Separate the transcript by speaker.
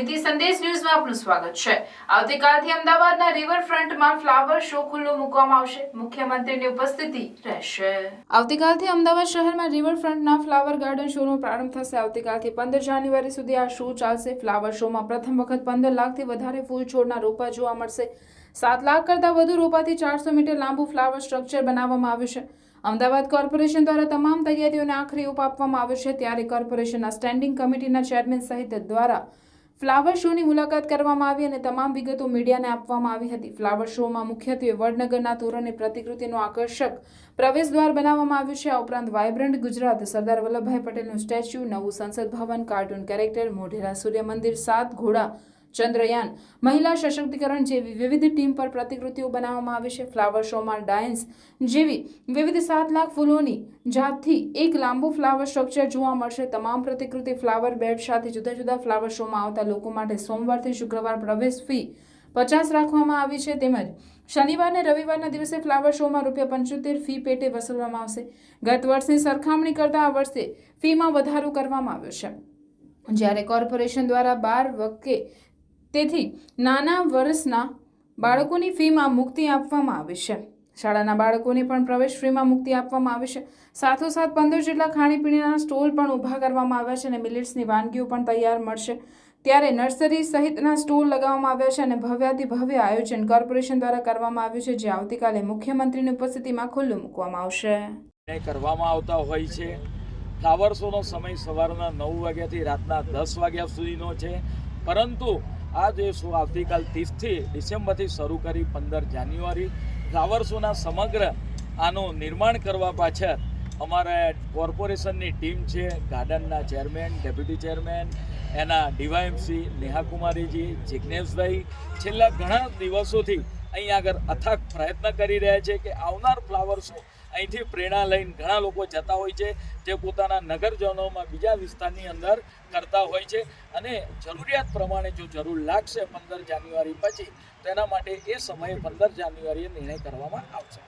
Speaker 1: રાજનીતિ સંદેશ ન્યૂઝમાં આપનું સ્વાગત છે. આવતીકાલથી અમદાવાદના રિવરફ્રન્ટમાં ફ્લાવર શો ખુલ્લો મૂકવામાં આવશે. મુખ્યમંત્રીની ઉપસ્થિતિ રહેશે. આવતીકાલથી અમદાવાદ શહેરમાં રિવરફ્રન્ટના ફ્લાવર ગાર્ડન શોનો પ્રારંભ થશે. આવતીકાલથી પંદર જાન્યુઆરી સુધી આ શો ચાલશે. ફ્લાવર શોમાં પ્રથમ વખત પંદર લાખથી વધારે ફૂલ છોડના રોપા જોવા મળશે. સાત લાખ કરતાં વધુ રોપાથી ચારસો મીટર લાંબુ ફ્લાવર સ્ટ્રક્ચર બનાવવામાં આવ્યું છે. અમદાવાદ કોર્પોરેશન દ્વારા તમામ તૈયારીઓને આખરી ઓપ આપવામાં આવ્યો છે. ત્યારે કોર્પોરેશનના સ્ટેન્ડિંગ કમિટીના ચેરમેન સહિત દ્વારા ફ્લાવર શોની મુલાકાત કરવામાં આવી અને તમામ વિગતો મીડિયાને આપવામાં આવી હતી. ફ્લાવર શોમાં મુખ્યત્વે વડનગરના તોરણની પ્રતિકૃતિનું આકર્ષક પ્રવેશદ્વાર બનાવવામાં આવ્યું છે. આ ઉપરાંત વાયબ્રન્ટ ગુજરાત, સરદાર વલ્લભભાઈ પટેલનું સ્ટેચ્યુ, નવું સંસદ ભવન, કાર્ટૂન કેરેક્ટર, મોઢેરા સૂર્ય મંદિર સાત ઘોડા ચંદ્રયાન. મહિલા સશક્તિકરણ જેવી વિવિધ ટીમ પર પ્રતિકૃતિઓ બનાવવામાં આવી છે. ફ્લાવર શોમાં ડાયન્સ જેવી વિવિધ સાત લાખ ફૂલોની જાતથી એક લાંબુ ફ્લાવર સ્ટ્રક્ચર જોવા મળશે. તમામ પ્રતિકૃતિ ફ્લાવર બેડ સાથે જુદા જુદા ફ્લાવર શોમાં આવતા લોકો માટે સોમવારથી શુક્રવાર પ્રવેશ ફી પચાસ રાખવામાં આવી છે. તેમજ શનિવારને રવિવારના દિવસે ફ્લાવર શોમાં રૂપિયા પંચોતેર ફી પેટે વસૂલવામાં આવશે. ગત વર્ષની સરખામણી કરતાં આ વર્ષે ફીમાં વધારો કરવામાં આવ્યો છે. જ્યારે કોર્પોરેશન દ્વારા બાર વકે તેથી નાના વર્ષના બાળકોની ફીમાં મુક્તિ આપવામાં આવી છે. શાળાના બાળકોને પણ પ્રવેશ ફીમાં મુક્તિ આપવામાં આવી છે. સાથોસાથ પંદર જેટલા ખાણીપીણીના સ્ટોલ પણ ઊભા કરવામાં આવ્યા છે અને મિલેટ્સની વાનગીઓ પણ તૈયાર મળશે. ત્યારે નર્સરી સહિતના સ્ટોલ લગાવવામાં આવ્યા છે અને ભવ્યાતિ ભવ્ય આયોજન કોર્પોરેશન દ્વારા કરવામાં આવ્યું છે, જે આવતીકાલે મુખ્યમંત્રીની ઉપસ્થિતિમાં ખુલ્લું મૂકવામાં આવશે.
Speaker 2: કરવામાં આવતા હોય છે. ફ્લાવર શોનો સમય સવારના નવ વાગ્યાથી રાતના દસ વાગ્યા સુધીનો છે. પરંતુ આ જે શો આવતીકાલ ત્રીસથી ડિસેમ્બરથી શરૂ કરી પંદર જાન્યુઆરી ફ્લાવર શોના સમગ્ર આનું નિર્માણ કરવા પાછળ અમારા કોર્પોરેશનની ટીમ છે, ગાર્ડનના ચેરમેન, ડેપ્યુટી ચેરમેન, એના ડીવાયએમસી નેહા કુમારીજી જિજ્ઞેશભાઈ છેલ્લા ઘણા દિવસોથી અહીં આગળ અથાગ પ્રયત્ન કરી રહ્યા છે કે આવનાર ફ્લાવર શો અહીંથી પ્રેરણા લઈને ઘણા લોકો જતા હોય છે, જે પોતાના નગરજનોમાં બીજા વિસ્તારની અંદર કરતા હોય છે. અને જરૂરિયાત પ્રમાણે જો જરૂર લાગશે પંદર જાન્યુઆરી પછી તેના માટે એ સમયે પંદર જાન્યુઆરીએ નિર્ણય કરવામાં આવશે.